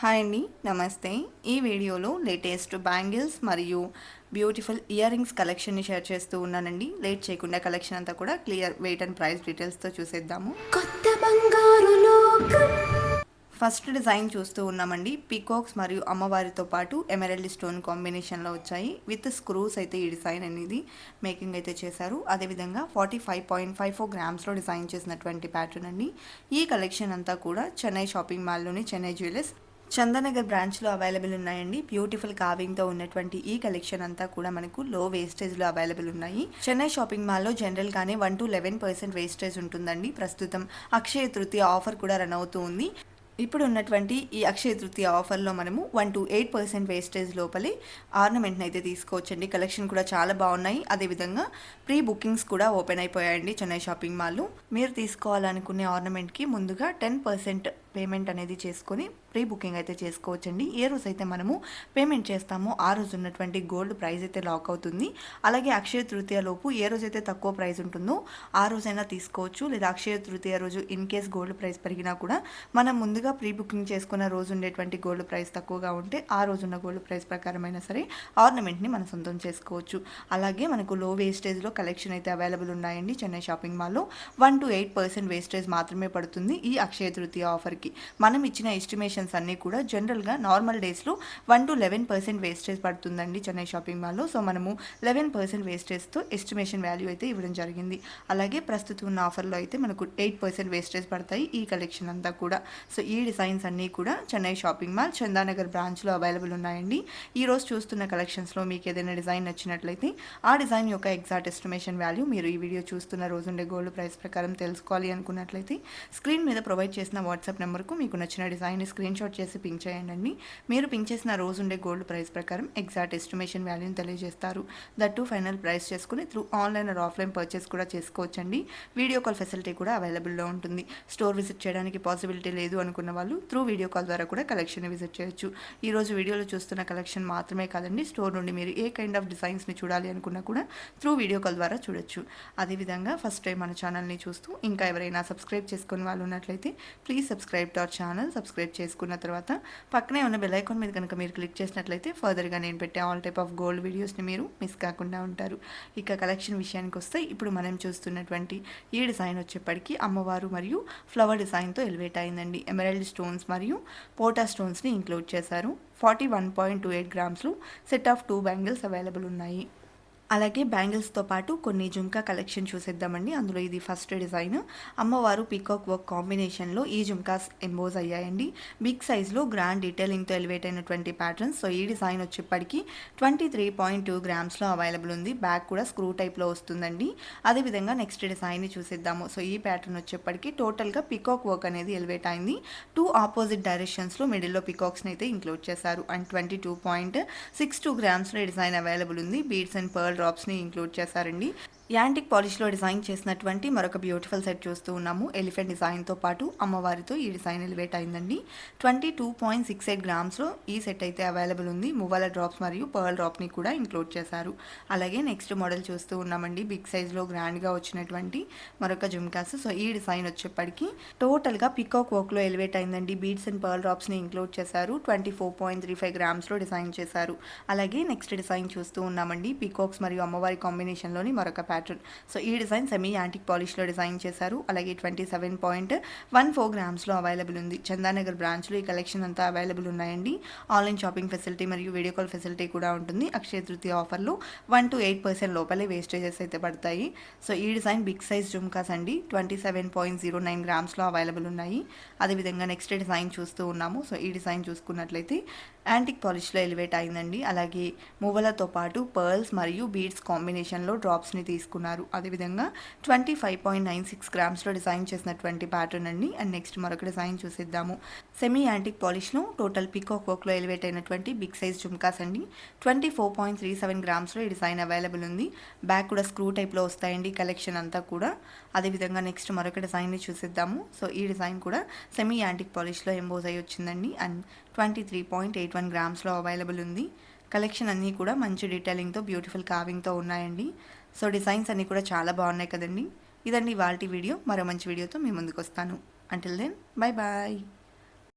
Hi అండి నమస్తే. ఈ వీడియోలో లేటెస్ట్ బ్యాంగిల్స్ మరియు బ్యూటిఫుల్ ఇయర్ రింగ్స్ కలెక్షన్ని షేర్ చేస్తూ ఉన్నానండి. లేట్ చేయకుండా కలెక్షన్ అంతా కూడా క్లియర్ వెయిట్ అండ్ ప్రైస్ డీటెయిల్స్తో చూసేద్దాము. కొత్త బంగారు ఫస్ట్ డిజైన్ చూస్తూ ఉన్నామండి. పీకాక్స్ మరియు అమ్మవారితో పాటు ఎమరల్డ్ స్టోన్ కాంబినేషన్లో వచ్చాయి. విత్ స్క్రూస్ అయితే ఈ డిజైన్ అనేది మేకింగ్ అయితే చేశారు. అదేవిధంగా forty five point five four గ్రామ్స్లో design చేసినటువంటి ప్యాటర్న్ అండి. ఈ కలెక్షన్ అంతా కూడా చెన్నై షాపింగ్ మాల్లోని చెన్నై జ్యువెలర్స్ చందనగర్ బ్రాంచ్లో అవైలబుల్ ఉన్నాయండి. బ్యూటిఫుల్ కావింగ్తో ఉన్నటువంటి ఈ కలెక్షన్ అంతా కూడా మనకు లో వేస్టేజ్లో అవైలబుల్ ఉన్నాయి. చెన్నై షాపింగ్ మాల్లో జనరల్గానే one to eleven percent wastage ఉంటుందండి. ప్రస్తుతం అక్షయ తృతీయ ఆఫర్ కూడా రన్ అవుతూ ఉంది. ఇప్పుడు ఉన్నటువంటి ఈ అక్షయ తృతీయ ఆఫర్లో మనము one to eight percent wastage లోపలే ఆర్నమెంట్ని అయితే తీసుకోవచ్చండి. కలెక్షన్ కూడా చాలా బాగున్నాయి. అదేవిధంగా ప్రీ బుకింగ్స్ కూడా ఓపెన్ అయిపోయాయండి చెన్నై షాపింగ్ మాల్లో. మీరు తీసుకోవాలనుకునే ఆర్నమెంట్కి ముందుగా టెన్ పర్సెంట్ పేమెంట్ అనేది చేసుకొని ప్రీ బుకింగ్ అయితే చేసుకోవచ్చండి. ఏ రోజు అయితే మనము పేమెంట్ చేస్తామో ఆ రోజు ఉన్నటువంటి గోల్డ్ ప్రైస్ అయితే లాక్ అవుతుంది. అలాగే అక్షయ తృతీయ లోపు ఏ రోజైతే తక్కువ ప్రైస్ ఉంటుందో ఆ రోజైనా తీసుకోవచ్చు. లేదా అక్షయ తృతీయ రోజు ఇన్ కేస్ గోల్డ్ ప్రైస్ పెరిగినా కూడా మనం ముందుగా ప్రీ బుకింగ్ చేసుకున్న రోజు ఉండేటువంటి గోల్డ్ ప్రైస్ తక్కువగా ఉంటే ఆ రోజు ఉన్న గోల్డ్ ప్రైస్ ప్రకారమైనా సరే ఆర్నమెంట్ని మనం సొంతం చేసుకోవచ్చు. అలాగే మనకు లో వేస్టేజ్లో కలెక్షన్ అయితే అవైలబుల్ ఉన్నాయండి చెన్నై షాపింగ్ మాల్లో. One to eight percent wastage మాత్రమే పడుతుంది ఈ అక్షయ తృతీయ ఆఫర్కి. మనం ఇచ్చిన ఎస్టిమేషన్ కలెక్షన్స్ అన్నీ కూడా జనరల్గా నార్మల్ డేస్లో one to eleven percent wastage పడుతుందండి చెన్నై షాపింగ్ మాల్లో సో మనము లెవెన్ పర్సెంట్ వేస్టేజ్తో ఎస్టిమేషన్ వాల్యూ అయితే ఇవ్వడం జరిగింది. అలాగే ప్రస్తుతం ఉన్న ఆఫర్లో అయితే మనకు ఎయిట్ పర్సెంట్ వేస్టేజ్ పడతాయి ఈ కలెక్షన్ అంతా కూడా. సో ఈ డిజైన్స్ అన్నీ కూడా చెన్నై షాపింగ్ మాల్ చందానగర్ బ్రాంచ్లో అవైలబుల్ ఉన్నాయండి. ఈరోజు చూస్తున్న కలెక్షన్స్లో మీకు ఏదైనా డిజైన్ నచ్చినట్లయితే ఆ డిజైన్ యొక్క ఎగ్జాక్ట్ ఎస్టిమేషన్ వాల్యూ మీరు ఈ వీడియో చూస్తున్న రోజుండే గోల్డ్ ప్రైస్ ప్రకారం తెలుసుకోవాలి అనుకున్నట్లయితే స్క్రీన్ మీద ప్రొవైడ్ చేసిన వాట్సాప్ నెంబర్కు మీకు నచ్చిన డిజైన్ స్క్రీన్ స్క్రీన్ షాట్ చేసి పింక్ చేయండి మీరు పింక్ చేసిన రోజు ఉండే గోల్డ్ ప్రైస్ ప్రకారం ఎగ్జాక్ట్ ఎస్టిమేషన్ వాల్యూని తెలియజేస్తారు. దట్టు ఫైనల్ ప్రైస్ చేసుకుని through online or offline purchase కూడా చేసుకోవచ్చండి. వీడియో కాల్ ఫెసిలిటీ కూడా అవైలబుల్లో ఉంటుంది. స్టోర్ విజిట్ చేయడానికి పాసిబిలిటీ లేదు అనుకున్న వాళ్ళు త్రూ వీడియో కాల్ ద్వారా కూడా కలెక్షన్ విజిట్ చేయొచ్చు. ఈ రోజు వీడియోలో చూస్తున్న కలెక్షన్ మాత్రమే కాదండి స్టోర్ నుండి మీరు ఏ కైండ్ ఆఫ్ డిజైన్స్ని చూడాలి అనుకున్నా కూడా త్రూ వీడియో కాల్ ద్వారా చూడొచ్చు. అదేవిధంగా ఫస్ట్ టైం మన ఛానల్ని చూస్తూ ఇంకా ఎవరైనా సబ్స్క్రైబ్ చేసుకుని వాళ్ళు ఉన్నట్లయితే please subscribe to our channel subscribe చేసుకుని చేసుకున్న తర్వాత పక్కనే ఉన్న బెల్ ఐకాన్ మీద కనుక మీరు క్లిక్ చేసినట్లయితే ఫర్దర్గా నేను పెట్టే ఆల్ టైప్ ఆఫ్ గోల్డ్ వీడియోస్ని మీరు మిస్ కాకుండా ఉంటారు. ఇక కలెక్షన్ విషయానికి వస్తే ఇప్పుడు మనం చూస్తున్నటువంటి ఈ డిజైన్ వచ్చేప్పటికీ అమ్మవారు మరియు ఫ్లవర్ డిజైన్తో ఎలివేట్ అయిందండి. ఎమరల్డ్ స్టోన్స్ మరియు పోటా స్టోన్స్ని ఇంక్లూడ్ చేశారు. Forty one point two eight గ్రామ్స్లో set of two bangles available ఉన్నాయి. అలాగే బ్యాంగిల్స్తో పాటు కొన్ని జుంకా కలెక్షన్ చూసేద్దామండి. అందులో ఇది ఫస్ట్ డిజైన్. అమ్మవారు పీకాక్ వర్క్ కాంబినేషన్లో ఈ జుంకాస్ ఎంబోజ్ అయ్యాయండి. బిగ్ సైజ్లో గ్రాండ్ డీటెయిలింగ్తో ఎలివేట్ అయినటువంటి ప్యాటర్న్స్. సో ఈ డిజైన్ వచ్చేప్పటికి ట్వంటీ త్రీ పాయింట్ టూ గ్రామ్స్లో అవైలబుల్ ఉంది. బ్యాక్ కూడా స్క్రూ టైప్లో వస్తుందండి. అదేవిధంగా నెక్స్ట్ డిజైన్ని చూసేద్దాము. సో ఈ ప్యాటర్న్ వచ్చేప్పటికి టోటల్గా పికాక్ వర్క్ అనేది ఎలివేట్ అయింది. టూ ఆపోజిట్ డైరెక్షన్స్లో మిడిల్లో పికాక్స్ని అయితే ఇంక్లూడ్ చేశారు. And twenty two point six two గ్రామ్స్లో design available ఉంది. బీడ్స్ అండ్ పర్ల్ డ్రాప్స్ని ఇంక్లూడ్ చేశారండి. యాంటిక్ పాలిష్లో డిజైన్ చేసినటువంటి మరొక బ్యూటిఫుల్ సెట్ చూస్తూ ఉన్నాము. ఎలిఫెంట్ డిజైన్తో పాటు అమ్మవారితో ఈ డిజైన్ ఎలివేట్ అయిందండి. Twenty two point six eight గ్రామ్స్లో ఈ సెట్ అయితే అవైలబుల్ ఉంది. మువ్వల డ్రాప్స్ మరియు పర్ల్ డ్రాప్ని కూడా ఇంక్లూడ్ చేశారు. అలాగే నెక్స్ట్ మోడల్ చూస్తూ ఉన్నామండి. బిగ్ సైజ్లో గ్రాండ్గా వచ్చినటువంటి మరొక జుమ్కాస్. సో ఈ డిజైన్ వచ్చేప్పటికి టోటల్గా పికాక్ వర్క్లో ఎలివేట్ అయిందండి. బీడ్స్ అండ్ పర్ల్ డ్రాప్స్ని ఇంక్లూడ్ చేశారు. Twenty four point three five గ్రామ్స్లో design చేశారు. అలాగే నెక్స్ట్ డిజైన్ చూస్తూ ఉన్నామండి. పికాక్స్ మరియు అమ్మవారి కాంబినేషన్లోని మరొక ప్యాటర్న్ సో ఈ డిజైన్ సెమీ యాంటిక్ పాలిష్లో డిజైన్ చేశారు. అలాగే twenty seven point one four గ్రామ్స్లో available ఉంది. చందానగర్ బ్రాంచ్లో ఈ కలెక్షన్ అంతా అవైలబుల్ ఉన్నాయండి. ఆన్లైన్ షాపింగ్ ఫెసిలిటీ మరియు వీడియో కాల్ ఫెసిలిటీ కూడా ఉంటుంది. అక్షయ తృతీయ ఆఫర్లు వన్ టు ఎయిట్ పర్సెంట్ లోపలే వేస్టేజెస్ అయితే పడతాయి. సో ఈ డిజైన్ బిగ్ సైజ్ జుమ్కాస్ అండి. Twenty seven point zero nine గ్రామ్స్లో available ఉన్నాయి. అదేవిధంగా నెక్స్ట్ డిజైన్ చూస్తూ ఉన్నాము. సో ఈ డిజైన్ చూసుకున్నట్లయితే యాంటిక్ పాలిష్లో ఎలివేట్ అయిందండి. అలాగే మువ్వలతో పాటు పర్ల్స్ మరియు బీడ్స్ కాంబినేషన్లో డ్రాప్స్ని తీసుకున్నారు. అదేవిధంగా twenty five point nine six గ్రామ్స్లో design చేసినటువంటి ప్యాటర్న్ అండి. అండ్ నెక్స్ట్ మరొక డిజైన్ చూసిద్దాము. సెమీ యాంటిక్ పాలిష్లో టోటల్ పికాక్ వర్క్లో ఎలివేట్ అయినటువంటి బిగ్ సైజ్ జుమ్కాస్ అండి. Twenty four point three seven గ్రామ్స్లో ఈ డిజైన్ అవైలబుల్ ఉంది. బ్యాక్ కూడా స్క్రూ టైప్లో వస్తాయండి కలెక్షన్ అంతా కూడా. అదేవిధంగా నెక్స్ట్ మరొక డిజైన్ని చూసిద్దాము. సో ఈ డిజైన్ కూడా సెమీ యాంటిక్ పాలిష్లో ఎంబోజ్ అయ్యి వచ్చిందండి. And twenty three point eight one గ్రామ్స్లో available ఉంది. కలెక్షన్ అన్నీ కూడా మంచి డీటెయిలింగ్తో బ్యూటిఫుల్ కావింగ్తో ఉన్నాయండి. సో డిజైన్స్ అన్నీ కూడా చాలా బాగున్నాయి కదండి. ఇదండి వాళ్ళ వీడియో మరో మంచి వీడియోతో మీ ముందుకు వస్తాను. Until then bye bye